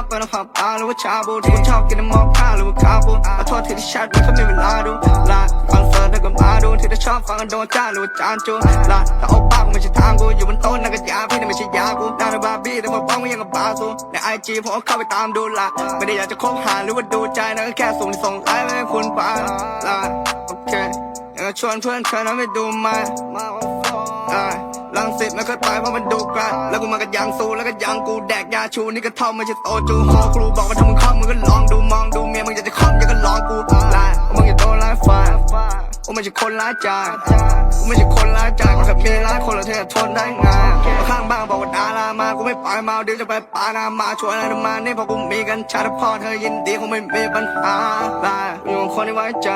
ชอบไปนะผับบาร์หรือว่าชาบูที่คุณชอบกินน้ำมอคค่าหรือว่าคาบูขอโทษที่ที่แชทไม่ค่อยมีเวลาดูลาคอนเสิร์ตแล้วก็มาดูที่ที่ชอบฟังกันโดนจ้าหรือว่าจานจูลาแต่โอป้าก็ไม่ใช่ทางกูอยู่บนโต๊ะนั่นก็ยาพี่นี่ไม่ใช่ยากูนางในบาร์บี้แต่มาบ้องไม่ยังกับบาซูในไอจีผมก็เข้าไปตามดูละไม่ได้อยากจะคบหาหรือว่าดูใจนะก็แค่ส่งส่งไลน์ไปให้คุณไปลาโอเคอยากจะชวนเพื่อนเธอนั้นไปดูไหม อ่าลังสิตไม่เคยไปเพราะมันดูไกลแล้วกูมากับยางซูแล้วก็ยางกูแดกยาชูนี่ก็เท่าไม่ใช่โตจูฮอครูบอกว่าถ้ามึงเข้ามึงก็ลองดูมองดูเมียมึงอยากจะคอมอยากก็ลอง กูไม่ใช่คนร้ายใจกูไม่ใช่คนร้ายใจกูแค่มีร้ายคนละเธอทนได้ไงข้างบ้านบอกว่าดารามา กูไม่ไปเมาเดี๋ยวจะไปปานามาชวนอะไรมานี่พอกูมีกันชาติพอเธอยินดีคงไม่มีปัญหาไล่อยู่กับคนที่ไว้ใจ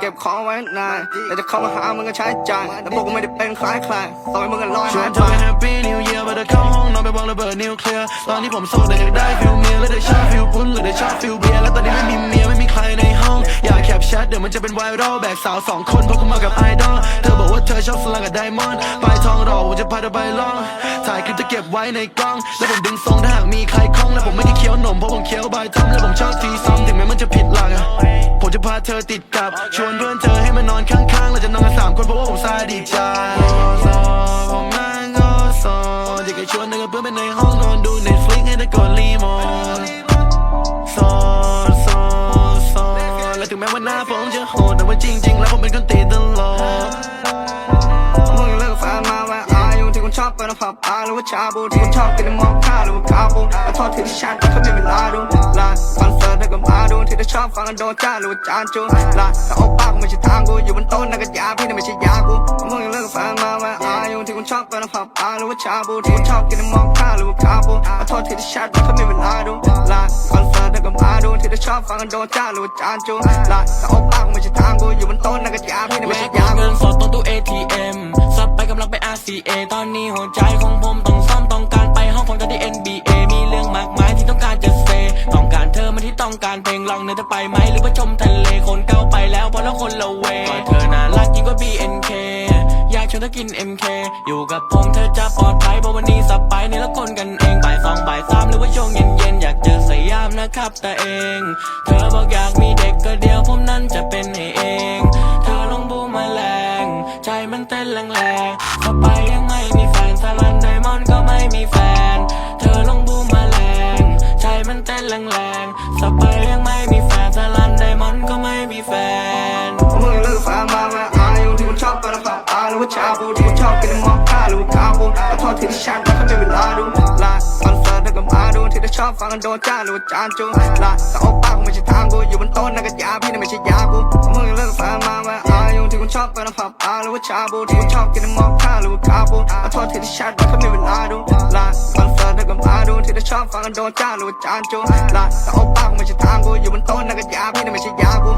เก็บของไว้นานแต่จะเข้ามาหามึงก็ใช้ใจายแต่พวกกูไม่ได้เป็นคล้ายใครต่อให้มึงก็ลอยชวหานยเธไปอไปแฮปปี้นิวเยียร์มาเดินเข้าห้องนอนไปวางระเบิดนิวเคลียร์ตอนที่ผมโสดแต่อยากได้ฟิลเมียและได้ชอบฟิลปุ้นหรือได้ชอบฟิลเบียร์แล้วตอนนี้ไม่มีเมียไม่มีใครในห้องอยากแคปแชทเดี๋ยวมันจะเป็นไวรัลแบกสาวสองคนเพราะกูมากับไอดอลเธอบอกว่าเธอชอบสลังกับไดมอนด์ไปทองหล่อผมจะพาเธอไปลอง ถ่ายคลิปจะเก็บไว้ในกล้อง แล้วผมดึงทรงถ้าหากมีใครคล้อง แล้วผมไม่ได้เคี้ยวหนมเพราะผมเคี้ยวใบทอมแล้วผมชอบทีซ้ำถึงแม้มันจะผิดหลักอะผมจะพาเธอติดกับ ชวนเพื่อนเธอให้มานอนข้างๆเราจะนอนกันสามคนเพราะว่าผมซาดิสใจโซผมมันก็โซอยากจะชวนเธอกับเพื่อนไปในห้องนอนดู Netflix ให้เธอกดรีโมทโซโซโซและถึงแม้ว่าหน้าผม จะโหดแต่ว่าจริงๆ แล้วผมเป็นคนตีตลกมึงเลิกแฟนมาแวะอายุที่คุณชอบไปนะผับบาหรือว่าชาบูที่คุณชอบกินน้ำมอคค่าหรือว่าคาบูขอโทษที่ที่แชทไม่ค่อยมีเวลาดูลาคอนเสิร์ตแล้วก็มาดูที่ที่ชอบฟังกันโดนจ้าหรือว่าจานจูลาแต่โอป้าก็ไม่ใช่ทางกูอยู่บนโต๊ะนั่นก็ยาพี่นี่ไม่ใช่ยากูมึงเลิกแฟนมาแวะอายุที่คุณชอบไปนะผับบาหรือว่าชาบูที่คุณชอบกินน้ำมอคค่าหรือว่าคาบูขอโทษที่ที่แชทไม่ค่อยมีเวลาดูลาคอนเสิร์ต แล้วก็มาดูที่ที่ชอบฟังกันโดนจ้าหรือจานจูลาแต่โอป้ากไม่ใช่ทางกูอยู่บนต๊ะนั่นก็ยาพี่นี่ไม่ใช่ยาเงินสดตรงตู้ ATM สับไปกำลังไป RCA ตอนนี้หัวใจของผมต้องซ่อมต้องการไปห้องผมจะที่ NBA มีเรื่องมากมายที่ต้องการจะเซต้องการเธอมาที่ต้องการเพลงลองเนื้อจะไปไหมหรือว่าชมทะเลคนเก่าไปแล้วเพราะแล้วคนละเวก็เธอน่ารักยิ่งกว่า BNK อยากชวนเธอกิน MK อยู่กับผมเธอจะปลอดภัยเพราะวันนี้ส นะครับต่เอง เธอบอกอยากมีเด็กก็เดียวผมนั้นจะเป็นให้เอง เธอลงบูมาแรง ใจมันเต้นแรงๆเข้าไปยังไม่มีแฟนสลันไดมอนด์ก็ไม่มีแฟน เธอลงบูมาแรง ใจมันเต้นแรงๆสไปยังไม่มีแฟนสลันไดมอนด์ก็ไม่มีแฟนมึงเลิกแฟนมาแวะอายุที่คุณชอบไปนะผับบาร์หรือว่าชาบูที่คุณชอบกินมอ ชอบฟังกันโดนจ้าหรือว่าจานจูลาแต่โอป้าก็ไม่ใช่ทางกูอยู่บนโต๊ะนั่นก็ยาพี่นี่ไม่ใช่ยากูมึงเลิกแฟนมาแวะอายุที่คุณชอบไปนะผับบาหรือว่าชาบูที่คุณชอบกินน้ำมอคค่าหรือว่าคาบูขอโทษที่ที่แชทไม่ค่อยมีเวลาดูลาคอนเสิร์ตแล้วก็มาดูที่ที่ชอบฟังกันโดนจ้าหรือว่าจานจูลาแต่โอป้าก็ไม่ใช่ทางกูอยู่บนโต๊ะนั่นก็ยาพี่นี่ไม่ใช่ยากู